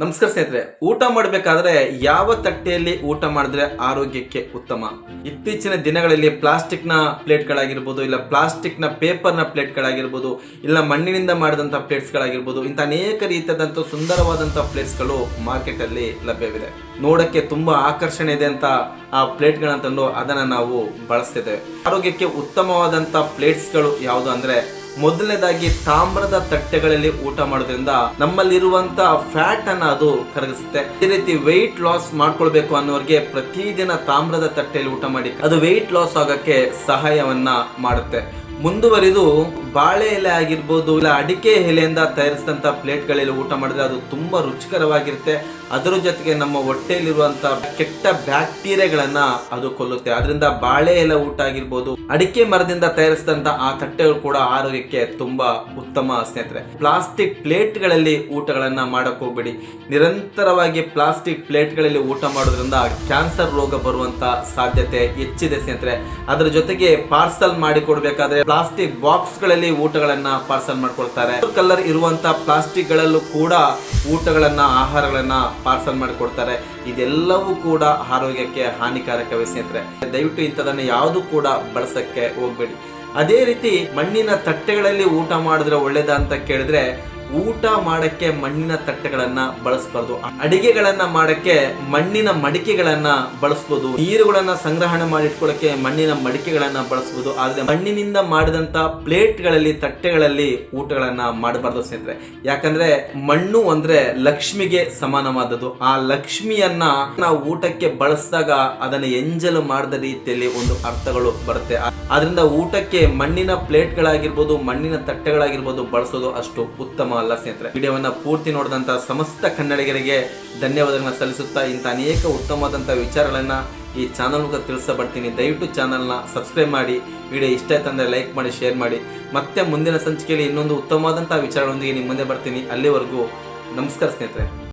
ನಮಸ್ಕಾರ ಸ್ನೇಹಿತರೆ, ಊಟ ಮಾಡಬೇಕಾದ್ರೆ ಯಾವ ತಟ್ಟೆಯಲ್ಲಿ ಊಟ ಮಾಡಿದ್ರೆ ಆರೋಗ್ಯಕ್ಕೆ ಉತ್ತಮ? ಇತ್ತೀಚಿನ ದಿನಗಳಲ್ಲಿ ಪ್ಲಾಸ್ಟಿಕ್ನ ಪ್ಲೇಟ್ಗಳಾಗಿರ್ಬೋದು, ಇಲ್ಲ ಪ್ಲಾಸ್ಟಿಕ್ನ ಪೇಪರ್ನ ಪ್ಲೇಟ್ಗಳಾಗಿರ್ಬೋದು, ಇಲ್ಲ ಮಣ್ಣಿನಿಂದ ಮಾಡಿದಂಥ ಪ್ಲೇಟ್ಸ್ಗಳಾಗಿರ್ಬೋದು, ಇಂಥ ಅನೇಕ ರೀತಿಯಾದಂಥ ಸುಂದರವಾದಂಥ ಪ್ಲೇಟ್ಸ್ಗಳು ಮಾರ್ಕೆಟಲ್ಲಿ ಲಭ್ಯವಿದೆ. ನೋಡಕ್ಕೆ ತುಂಬ ಆಕರ್ಷಣೆ ಇದೆ ಅಂತ ಆ ಪ್ಲೇಟ್ಗಳನ್ನ ತಂದು ಅದನ್ನು ನಾವು ಬಳಸ್ತಿದ್ದೇವೆ. ಆರೋಗ್ಯಕ್ಕೆ ಉತ್ತಮವಾದಂಥ ಪ್ಲೇಟ್ಸ್ಗಳು ಯಾವುದು ಅಂದರೆ ಮೊದಲನೇದಾಗಿ ತಾಮ್ರದ ತಟ್ಟೆಗಳಲ್ಲಿ ಊಟ ಮಾಡೋದ್ರಿಂದ ನಮ್ಮಲ್ಲಿರುವಂತ ಫ್ಯಾಟ್ ಅನ್ನ ಅದು ಕರಗಿಸುತ್ತೆ. ಈ ರೀತಿ ವೆಯ್ಟ್ ಲಾಸ್ ಮಾಡ್ಕೊಳ್ಬೇಕು ಅನ್ನೋರಿಗೆ ಪ್ರತಿದಿನ ತಾಮ್ರದ ತಟ್ಟೆಯಲ್ಲಿ ಊಟ ಮಾಡಿ, ಅದು ವೆಯ್ಟ್ ಲಾಸ್ ಆಗಕ್ಕೆ ಸಹಾಯವನ್ನ ಮಾಡುತ್ತೆ. ಮುಂದುವರಿದು ಬಾಳೆ ಎಲೆ ಆಗಿರ್ಬೋದು, ಇಲ್ಲ ಅಡಿಕೆ ಎಲೆಯಿಂದ ತಯಾರಿಸಿದಂಥ ಪ್ಲೇಟ್ಗಳಲ್ಲಿ ಊಟ ಮಾಡಿದ್ರೆ ಅದು ತುಂಬಾ ರುಚಿಕರವಾಗಿರುತ್ತೆ. ಅದರ ಜೊತೆಗೆ ನಮ್ಮ ಹೊಟ್ಟೆಯಲ್ಲಿರುವಂತ ಕೆಟ್ಟ ಬ್ಯಾಕ್ಟೀರಿಯಾಗಳನ್ನ ಅದು ಕೊಲ್ಲುತ್ತೆ. ಅದರಿಂದ ಬಾಳೆ ಎಲೆ ಊಟ ಆಗಿರ್ಬೋದು, ಅಡಿಕೆ ಮರದಿಂದ ತಯಾರಿಸಿದಂತ ಆ ತಟ್ಟೆಗಳು ಕೂಡ ಆರೋಗ್ಯಕ್ಕೆ ತುಂಬಾ ಉತ್ತಮ ಸ್ನೇಹಿತರೆ. ಪ್ಲಾಸ್ಟಿಕ್ ಪ್ಲೇಟ್ಗಳಲ್ಲಿ ಊಟಗಳನ್ನ ಮಾಡಕ್ ಹೋಗ್ಬೇಡಿ. ನಿರಂತರವಾಗಿ ಪ್ಲಾಸ್ಟಿಕ್ ಪ್ಲೇಟ್ಗಳಲ್ಲಿ ಊಟ ಮಾಡೋದ್ರಿಂದ ಕ್ಯಾನ್ಸರ್ ರೋಗ ಬರುವಂತ ಸಾಧ್ಯತೆ ಹೆಚ್ಚಿದೆ ಸ್ನೇಹಿತರೆ. ಅದರ ಜೊತೆಗೆ ಪಾರ್ಸಲ್ ಮಾಡಿ ಕೊಡ್ಬೇಕಾದ್ರೆ ಪ್ಲಾಸ್ಟಿಕ್ ಬಾಕ್ಸ್ಗಳಲ್ಲಿ ಊಟಗಳನ್ನ ಪಾರ್ಸಲ್ ಮಾಡ್ಕೊಳ್ತಾರೆ. ಕಲರ್ ಇರುವಂತ ಪ್ಲಾಸ್ಟಿಕ್ ಗಳಲ್ಲೂ ಕೂಡ ಊಟಗಳನ್ನ, ಆಹಾರಗಳನ್ನ ಪಾರ್ಸಲ್ ಮಾಡಿಕೊಡ್ತಾರೆ ಇದೆಲ್ಲವೂ ಕೂಡ ಆರೋಗ್ಯಕ್ಕೆ ಹಾನಿಕಾರಕವೇ ಸ್ನೇಹಿತರೆ. ದಯವಿಟ್ಟು ಇಂಥದನ್ನು ಯಾವುದು ಕೂಡ ಬಳಸಕ್ಕೆ ಹೋಗ್ಬೇಡಿ. ಅದೇ ರೀತಿ ಮಣ್ಣಿನ ತಟ್ಟೆಗಳಲ್ಲಿ ಊಟ ಮಾಡಿದ್ರೆ ಒಳ್ಳೇದಾ ಅಂತ ಕೇಳಿದ್ರೆ ಊಟ ಮಾಡಕ್ಕೆ ಮಣ್ಣಿನ ತಟ್ಟೆಗಳನ್ನ ಬಳಸಬಾರ್ದು. ಅಡಿಗೆಗಳನ್ನ ಮಾಡಕ್ಕೆ ಮಣ್ಣಿನ ಮಡಿಕೆಗಳನ್ನ ಬಳಸಬಹುದು ನೀರುಗಳನ್ನ ಸಂಗ್ರಹಣೆ ಮಾಡಿ ಇಟ್ಕೊಳ್ಳಕ್ಕೆ ಮಣ್ಣಿನ ಮಡಿಕೆಗಳನ್ನ ಬಳಸಬಹುದು ಆದ್ರೆ ಮಣ್ಣಿನಿಂದ ಮಾಡಿದಂತ ಪ್ಲೇಟ್ಗಳಲ್ಲಿ, ತಟ್ಟೆಗಳಲ್ಲಿ ಊಟಗಳನ್ನ ಮಾಡಬಾರ್ದು ಸ್ನೇಹಿತರೆ. ಯಾಕಂದ್ರೆ ಮಣ್ಣು ಅಂದ್ರೆ ಲಕ್ಷ್ಮಿಗೆ ಸಮಾನವಾದದ್ದು. ಆ ಲಕ್ಷ್ಮಿಯನ್ನ ನಾವು ಊಟಕ್ಕೆ ಬಳಸಿದಾಗ ಅದನ್ನ ಎಂಜಲು ಮಾಡಿದ ರೀತಿಯಲ್ಲಿ ಒಂದು ಅರ್ಥಗಳು ಬರುತ್ತೆ. ಆದ್ರಿಂದ ಊಟಕ್ಕೆ ಮಣ್ಣಿನ ಪ್ಲೇಟ್ಗಳಾಗಿರ್ಬೋದು, ಮಣ್ಣಿನ ತಟ್ಟೆಗಳಾಗಿರ್ಬೋದು ಬಳಸೋದು ಅಷ್ಟು ಉತ್ತಮ ಅಲ್ಲ ಸ್ನೇಹಿತರೆ. ವಿಡಿಯೋವನ್ನ ಪೂರ್ತಿ ನೋಡಿದಂತ ಸಮಸ್ತ ಕನ್ನಡಿಗರಿಗೆ ಧನ್ಯವಾದಗಳನ್ನ ಸಲ್ಲಿಸುತ್ತಾ ಇಂಥ ಅನೇಕ ಉತ್ತಮವಾದಂಥ ವಿಚಾರಗಳನ್ನು ಈ ಚಾನಲ್ ಮೂಲಕ ತಿಳಿಸಬರ್ತೀನಿ. ದಯವಿಟ್ಟು ಚಾನಲ್ನ ಸಬ್ಸ್ಕ್ರೈಬ್ ಮಾಡಿ, ವಿಡಿಯೋ ಇಷ್ಟ ಆಯ್ತಂದರೆ ಲೈಕ್ ಮಾಡಿ, ಶೇರ್ ಮಾಡಿ. ಮತ್ತೆ ಮುಂದಿನ ಸಂಚಿಕೆಯಲ್ಲಿ ಇನ್ನೊಂದು ಉತ್ತಮವಾದಂಥ ವಿಚಾರಗಳೊಂದಿಗೆ ನಿಮ್ಮ ಮುಂದೆ ಬರ್ತೀನಿ. ಅಲ್ಲಿವರೆಗೂ ನಮಸ್ಕಾರ ಸ್ನೇಹಿತರೆ.